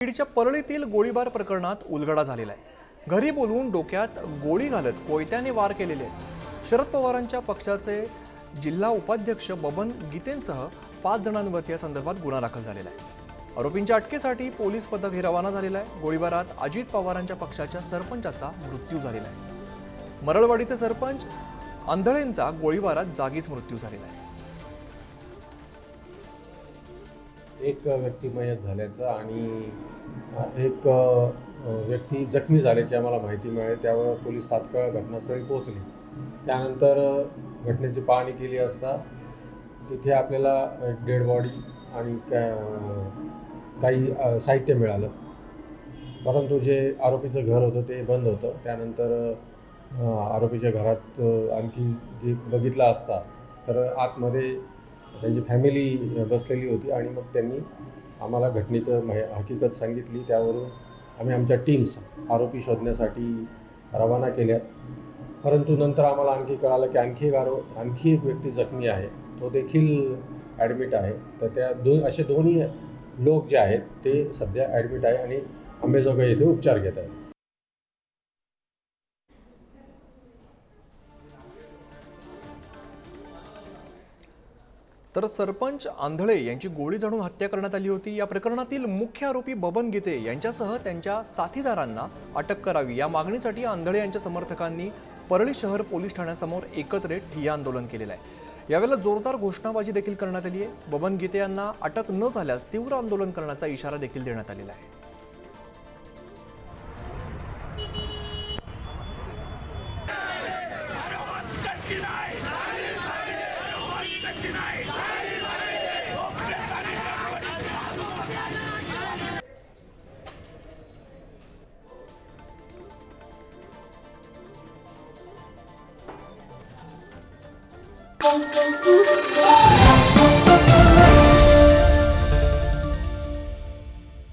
बीडच्या परळीतील गोळीबार प्रकरणात उलगडा झालेला आहे. घरी बोलवून डोक्यात गोळी घालत कोयत्याने वार केलेले आहेत. शरद पवारांच्या पक्षाचे जिल्हा उपाध्यक्ष बबन गीतेंसह पाच जणांवरती या संदर्भात गुन्हा दाखल झालेला आहे. आरोपींच्या अटकेसाठी पोलीस पथक रवाना झालेलं आहे. गोळीबारात अजित पवारांच्या पक्षाच्या सरपंचाचा मृत्यू झालेला आहे. मरळवाडीचे सरपंच आंधळेंचा गोळीबारात जागीच मृत्यू झालेला आहे. एक व्यक्ती मयत झाल्याचं आणि एक व्यक्ती जखमी झाल्याची आम्हाला माहिती मिळाली. त्यावर पोलीस तात्काळ घटनास्थळी पोहोचले. त्यानंतर घटनेची पाहणी केली असता तिथे आपल्याला डेड बॉडी आणि काही साहित्य मिळालं. परंतु जे आरोपीचं घर होतं ते बंद होतं. त्यानंतर आरोपीच्या घरात आणखी जे बघितलं असता तर आतमध्ये त्यांची फॅमिली बसलेली होती आणि मग त्यांनी आम्हाला घटनेचं माहि हकीकत सांगितली. त्यावरून आम्ही आमच्या टीम्स आरोपी शोधण्यासाठी रवाना केल्या परंतु नंतर आम्हाला आणखी कळालं की आणखी एक आरो आणखी एक व्यक्ती जखमी आहे. तो देखील ॲडमिट आहे. तर त्या दोन असे दोन्ही लोक जे आहेत ते सध्या ॲडमिट आहे आणि आंबेजोगाई येथे उपचार घेत आहेत. तर सरपंच आंधळे यांची गोळी झाडून हत्या करण्यात आली होती. या प्रकरणातील मुख्य आरोपी बबन गीते यांच्यासह त्यांच्या साथीदारांना अटक करावी. या मागणीसाठी आंधळे यांच्या समर्थकांनी परळी शहर पोलीस ठाण्यासमोर एकत्र ठिय्या आंदोलन केलेलं आहे. यावेळेला जोरदार घोषणाबाजी देखील करण्यात आली आहे. बबन गीते यांना अटक न झाल्यास तीव्र आंदोलन करण्याचा इशारा देखील देण्यात आलेला आहे. Thank Oh, oh.